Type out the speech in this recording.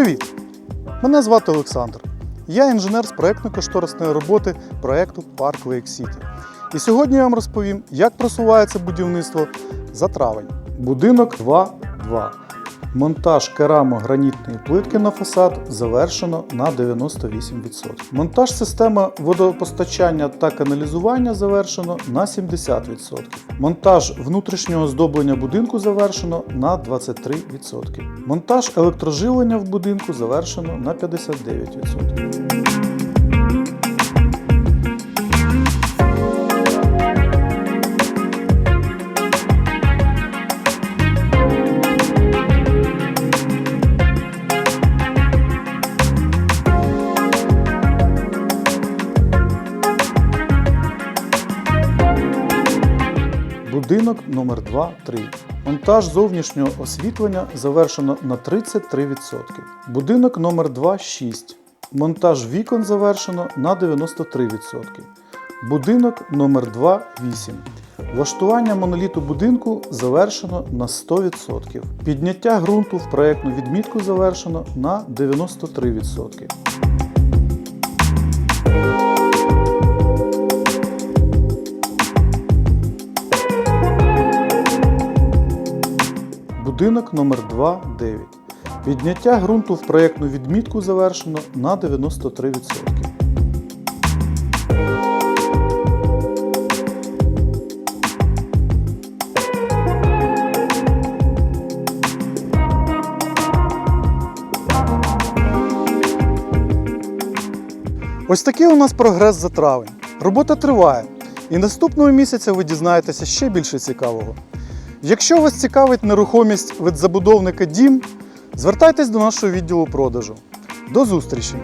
Привіт! Мене звати Олександр. Я інженер з проєктно-кошторисної роботи проєкту Парк Лейк Сіті. І сьогодні я вам розповім, як просувається будівництво за травень. Будинок 2.2. Монтаж керамогранітної плитки на фасад завершено на 98%. Монтаж системи водопостачання та каналізування завершено на 70%. Монтаж внутрішнього здоблення будинку завершено на 23%. Монтаж електроживлення в будинку завершено на 59%. Будинок номер 2-3. Монтаж зовнішнього освітлення завершено на 33%. Будинок номер 2-6. Монтаж вікон завершено на 93%. Будинок номер 2-8. Влаштування моноліту будинку завершено на 100%. Підняття ґрунту в проєктну відмітку завершено на 93%. Будинок номер 2 9. Підняття ґрунту в проєктну відмітку завершено на 93%. Ось такий у нас прогрес за травень. Робота триває, і наступного місяця ви дізнаєтеся ще більше цікавого. Якщо вас цікавить нерухомість від забудовника Дім, звертайтесь до нашого відділу продажу. До зустрічі!